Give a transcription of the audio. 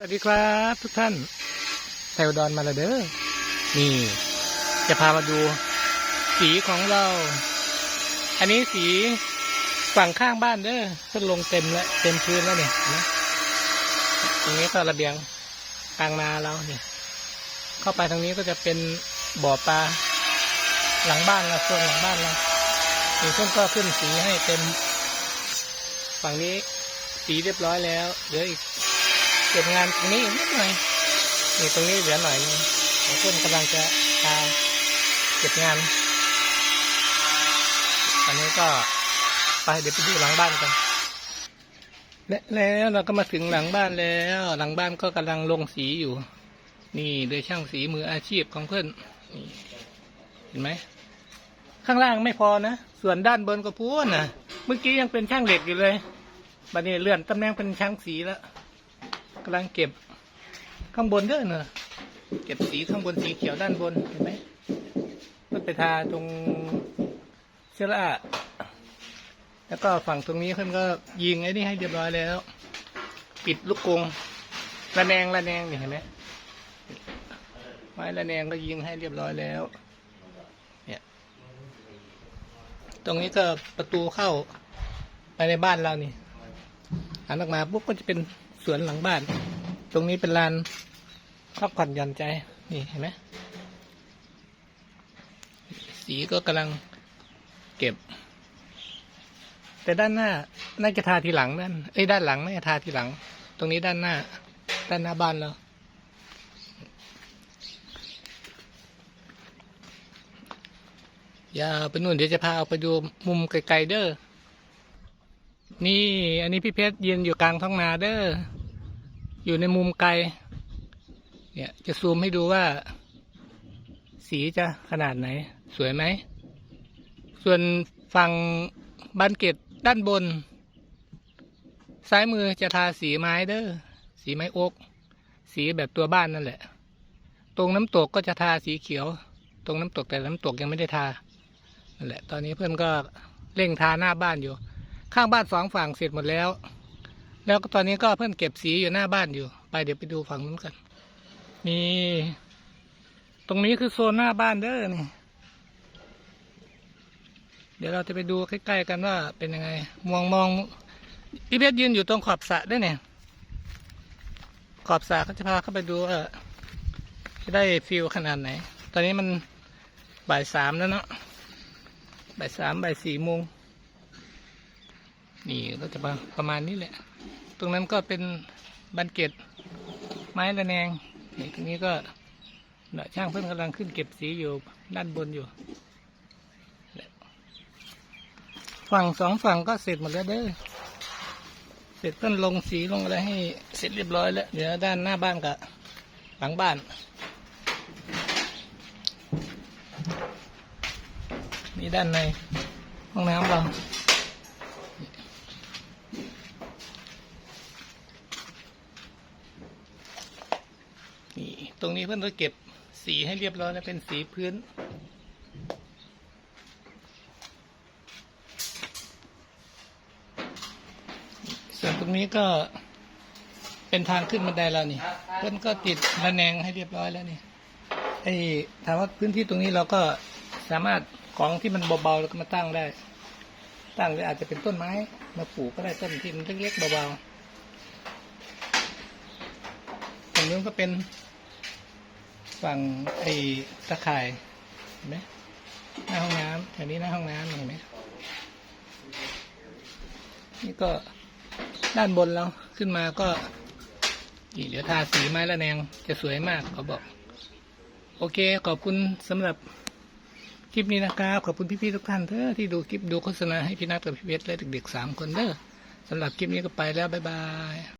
สวัสดีครับทุกท่านไทยอุดอนมาแล้วเด้อ นี่ จะพามาดู สีของเรา อันนี้สีฝั่งข้างบ้านเด้อขึ้นลงเต็มแล้วเต็มพื้นแล้วเนี่ยนไหมตรงนี้ก็ระเบียงกลางนาเราเนี่ย เข้าไปทางนี้ก็จะเป็นบ่อปลาหลังบ้านเราส่วนหลังบ้านเรานี่เพื่อนก็ขึ้นสีให้เต็ม ฝั่งนี้สีเรียบร้อยแล้วเหลืออีก เก็บงานตรงนี้นิดหน่อยนี่ตรงนี้เหลือหน่อยเพื่อนกำลังจะตาเก็บงานอันนี้ก็ไปเดี๋ยวไปดูหลังบ้านกันและแล้วเราก็มาถึงหลังบ้านแล้ว หลังบ้านก็กำลังลงสีอยู่ นี่โดยช่างสีมืออาชีพของเพื่อนนี่เห็นไหมข้างล่างไม่พอนะ ส่วนด้านบนก็พูนนะเมื่อกี้ยังเป็นช่างเหล็กอยู่เลยบัดนี้เลื่อนตำแหน่งเป็นช่างสีแล้วำลังเก็บข้างบนเด้อเนอะเก็บสีข้างบนสีเขียวด้านบนเห็นไหมมันไปทาตรงเชื้อราแล้วก็ฝั่งตรงนี้เพื่อนก็ยิงไอ้นี่ให้เรียบร้อยแล้ว ปิดลูกกรงระแนงระแนงนี่เห็นไหมไม้ระแนงก็ยิงให้เรียบร้อยแล้ว เนี่ย ตรงนี้ก็ประตูเข้าไปในบ้านเรานี่หันออกมาปุ๊บก็จะเป็น สวนหลังบ้าน ตรงนี้เป็นลานพักผ่อนหย่อนใจ นี่เห็นไหมสีก็กำลังเก็บ แต่ด้านหน้า น่าจะทาทีหลังด้านเอ้ยด้านหลังน่าจะทาทีหลัง ตรงนี้ด้านหน้า ด้านหน้าบ้านเราอย่าไปนู่นเดี๋ยวจะพาเอาไปดูมุมไกลๆเด้อ นี่อันนี้พี่เพชรยืนอยู่กลางท้องนาเด้ออยู่ในมุมไกล เนี่ยจะซูมให้ดูว่า สีจะขนาดไหน สวยไหม ส่วนฝั่งบานเกตด้านบน ซ้ายมือจะทาสีไม้เด้อสีไม้โอ๊กสีแบบตัวบ้านนั่นแหละ ตรงน้ำตกก็จะทาสีเขียว ตรงน้ำตกแต่น้ำตกยังไม่ได้ทานั่นแหละ ตอนนี้เพื่อนก็เร่งทาหน้าบ้านอยู่ ข้างบ้านสองฝั่งเสร็จหมดแล้ว แล้วก็ตอนนี้ก็เพื่อนเก็บสีอยู่หน้าบ้านอยู่ ไปเดี๋ยวไปดูฝั่งนู้นกัน นี่ ตรงนี้คือโซนหน้าบ้านเด้อนี่ เดี๋ยวเราจะไปดูใกล้ๆกันว่าเป็นยังไง มองมองพี่เพชรยืนอยู่ตรงขอบสระด้วยเนี่ย ขอบสระก็จะพาเข้าไปดูว่าจะได้ฟิลขนาดไหน ตอนนี้มันบ่ายสามแล้วเนาะบ่ายสามบ่ายสี่โมง นี่ก็จะประมาณนี้แหละ ตรงนั้นก็เป็นบันเกตไม้ระแนงนี่ตรงนี้ก็นช่างเพื่อนกำลังขึ้นเก็บสีอยู่ด้านบนอยู่ ฝั่งสองฝั่งก็เสร็จหมดแล้วเด้อเสร็จเพื่อนลงสีลงอะไรให้เสร็จเรียบร้อยแล้วเดี๋ยวด้านหน้าบ้านกับหลังบ้าน นี่ด้านในห้องน้ำเรา นี่ตรงนี้เพื่อนก็เก็บสีให้เรียบร้อยแล้วเป็นสีพื้น ส่วนตรงนี้ก็เป็นทางขึ้นบันไดเรานี่ เพื่อนก็ติดระแนงให้เรียบร้อยแล้วนี่ไอ้ถามว่าพื้นที่ตรงนี้เราก็สามารถของที่มันเบาๆเราก็มาตั้งได้ ตั้งเลยอาจจะเป็นต้นไม้มาปลูกก็ได้ต้นที่มันเล็กๆเบาๆตรงนู้นก็เป็น ฝั่งไอ้ตะข่ายเห็นไหมหน้าห้องน้ำแถวนี้หน้าห้องน้ำเห็นไหมนี่ก็ด้านบนเราขึ้นมาก็นี่เดี๋ยวทาสีไม้ละแนงจะสวยมากเขาบอก โอเค ขอบคุณสำหรับคลิปนี้นะครับ ขอบคุณพี่ๆทุกท่านเถอะที่ดูคลิปดูโฆษณาให้พี่นัทกับพี่เพชรและเด็กๆสามคนเด้อสำหรับคลิปนี้ก็ไปแล้ว บ๊ายบาย